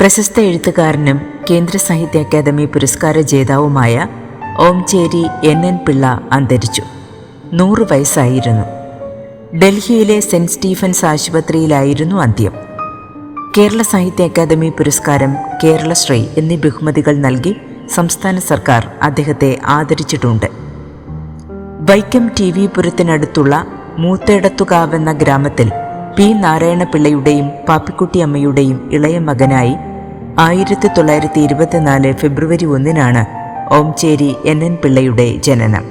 പ്രശസ്ത എഴുത്തുകാരനും കേന്ദ്ര സാഹിത്യ അക്കാദമി പുരസ്കാര ജേതാവുമായ ഓംചേരി എൻ എൻ പിള്ള അന്തരിച്ചു. നൂറ് വയസ്സായിരുന്നു. ഡൽഹിയിലെ സെന്റ് സ്റ്റീഫൻസ് ആശുപത്രിയിലായിരുന്നു അന്ത്യം. കേരള സാഹിത്യ അക്കാദമി പുരസ്കാരം കേരളശ്രീ എന്നീ ബഹുമതികൾ നൽകി സംസ്ഥാന സർക്കാർ അദ്ദേഹത്തെ ആദരിച്ചിട്ടുണ്ട്. വൈക്കം ടി വി പുരത്തിനടുത്തുള്ള മൂത്തേടത്തുകാവെന്ന ഗ്രാമത്തിൽ പി. നാരായണപിള്ളയുടെയും പാപ്പിക്കുട്ടിയമ്മയുടെയും ഇളയ മകനായി ആയിരത്തി തൊള്ളായിരത്തി ഇരുപത്തിനാല് ഫെബ്രുവരി ഒന്നിനാണ് ഓംചേരി എൻ. എൻ. പിള്ളയുടെ ജനനം.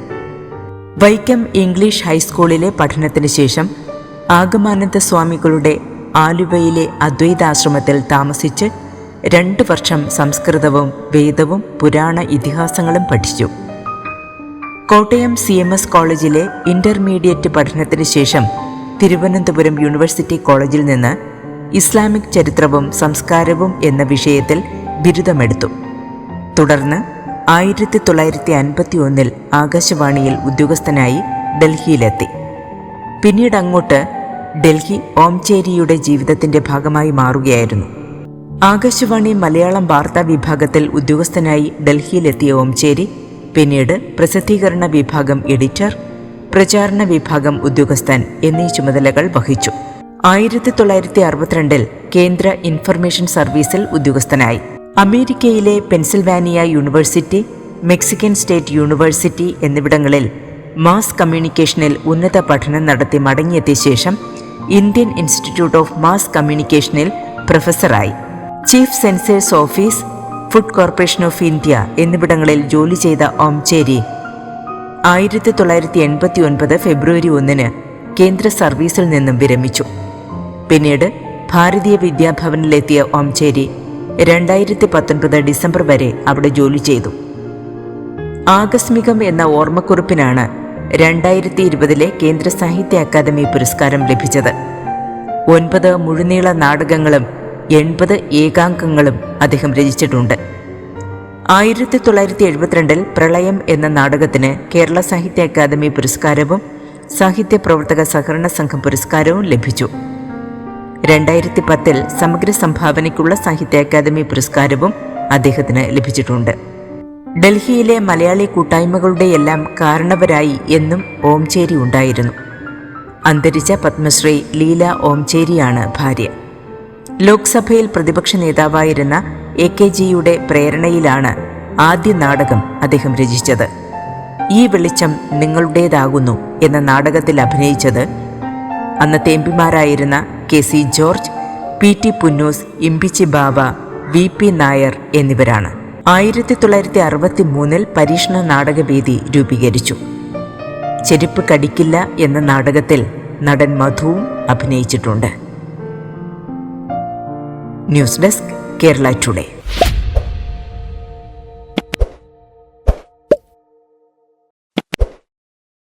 വൈക്കം ഇംഗ്ലീഷ് ഹൈസ്കൂളിലെ പഠനത്തിന് ശേഷം ആഗമാനന്ദ സ്വാമികളുടെ ആലുവയിലെ അദ്വൈതാശ്രമത്തിൽ താമസിച്ച് രണ്ട് വർഷം സംസ്കൃതവും വേദവും പുരാണ ഇതിഹാസങ്ങളും പഠിച്ചു. കോട്ടയം സി. എം. എസ്. കോളേജിലെ ഇന്റർമീഡിയറ്റ് പഠനത്തിന് ശേഷം തിരുവനന്തപുരം യൂണിവേഴ്സിറ്റി കോളേജിൽ നിന്ന് ഇസ്ലാമിക് ചരിത്രവും സംസ്കാരവും എന്ന വിഷയത്തിൽ ബിരുദമെടുത്തു. തുടർന്ന് ആയിരത്തി തൊള്ളായിരത്തി അൻപത്തി ഒന്നിൽ ആകാശവാണിയിൽ ഉദ്യോഗസ്ഥനായി ഡൽഹിയിലെത്തി. പിന്നീട് അങ്ങോട്ട് ഡൽഹി ഓംചേരിയുടെ ജീവിതത്തിന്റെ ഭാഗമായി മാറുകയായിരുന്നു. ആകാശവാണി മലയാളം വാർത്താ വിഭാഗത്തിൽ ഉദ്യോഗസ്ഥനായി ഡൽഹിയിലെത്തിയ ഓംചേരി പിന്നീട് പ്രസിദ്ധീകരണ വിഭാഗം എഡിറ്റർ പ്രചാരണ വിഭാഗം ഉദ്യോഗസ്ഥൻ എന്നീ ചുമതലകൾ വഹിച്ചു. ആയിരത്തി തൊള്ളായിരത്തി അറുപത്തിരണ്ടിൽ കേന്ദ്ര ഇൻഫർമേഷൻ സർവീസിൽ ഉദ്യോഗസ്ഥനായി. അമേരിക്കയിലെ Pennsylvania university Mexican state university എന്നിവിടങ്ങളിൽ മാസ് കമ്മ്യൂണിക്കേഷനിൽ ഉന്നത പഠനം നടത്തി മടങ്ങിയെത്തിയ ശേഷം ഇന്ത്യൻ ഇൻസ്റ്റിറ്റ്യൂട്ട് ഓഫ് മാസ് കമ്മ്യൂണിക്കേഷനിൽ പ്രൊഫസറായി. Chief censor's office food corporation of India എന്നിവിടങ്ങളിൽ ജോലി ചെയ്ത ഓംചേരി ആയിരത്തി തൊള്ളായിരത്തി എൺപത്തി ഒൻപത് ഫെബ്രുവരി ഒന്നിന് കേന്ദ്ര സർവീസിൽ നിന്നും വിരമിച്ചു. പിന്നീട് ഭാരതീയ വിദ്യാഭവനിലെത്തിയ ഓംചേരി രണ്ടായിരത്തി പത്തൊൻപത് ഡിസംബർ വരെ അവിടെ ജോലി ചെയ്തു. ആകസ്മികം എന്ന ഓർമ്മക്കുറിപ്പിനാണ് രണ്ടായിരത്തി ഇരുപതിലെ കേന്ദ്ര സാഹിത്യ അക്കാദമി പുരസ്കാരം ലഭിച്ചത്. ഒൻപത് മുഴുനീള നാടകങ്ങളും എൺപത് ഏകാംഗങ്ങളും അദ്ദേഹം രചിച്ചിട്ടുണ്ട്. ആയിരത്തി തൊള്ളായിരത്തി എഴുപത്തിരണ്ടിൽ പ്രളയം എന്ന നാടകത്തിന് കേരള സാഹിത്യ അക്കാദമി പുരസ്കാരവും സാഹിത്യ പ്രവർത്തക സഹകരണ സംഘം പുരസ്കാരവും ലഭിച്ചു. രണ്ടായിരത്തി പത്തിൽ സമഗ്ര സംഭാവനയ്ക്കുള്ള സാഹിത്യ അക്കാദമി പുരസ്കാരവും അദ്ദേഹത്തിന് ലഭിച്ചിട്ടുണ്ട്. ഡൽഹിയിലെ മലയാളി കൂട്ടായ്മകളുടെയെല്ലാം കാരണവരായി എന്നും ഓംചേരി ഉണ്ടായിരുന്നു. അന്തരിച്ച പത്മശ്രീ ലീല ഓംചേരിയാണ് ഭാര്യ. ലോക്സഭയിൽ പ്രതിപക്ഷ നേതാവായിരുന്ന എ കെ ജിയുടെ പ്രേരണയിലാണ് ആദ്യ നാടകം അദ്ദേഹം രചിച്ചത്. ഈ വെളിച്ചം നിങ്ങളുടേതാകുന്നു എന്ന നാടകത്തിൽ അഭിനയിച്ചത് അന്നത്തെ M പിമാരായിരുന്ന K C George P T Punnoose Imbichi Bava V P Nair എന്നിവരാണ്. ആയിരത്തി തൊള്ളായിരത്തി അറുപത്തി മൂന്നിൽ പരീക്ഷണ നാടകവേദി രൂപീകരിച്ചു. ചെരുപ്പ് കടിക്കില്ല എന്ന നാടകത്തിൽ നടൻ മധുവും അഭിനയിച്ചിട്ടുണ്ട്. News desk Kerala today.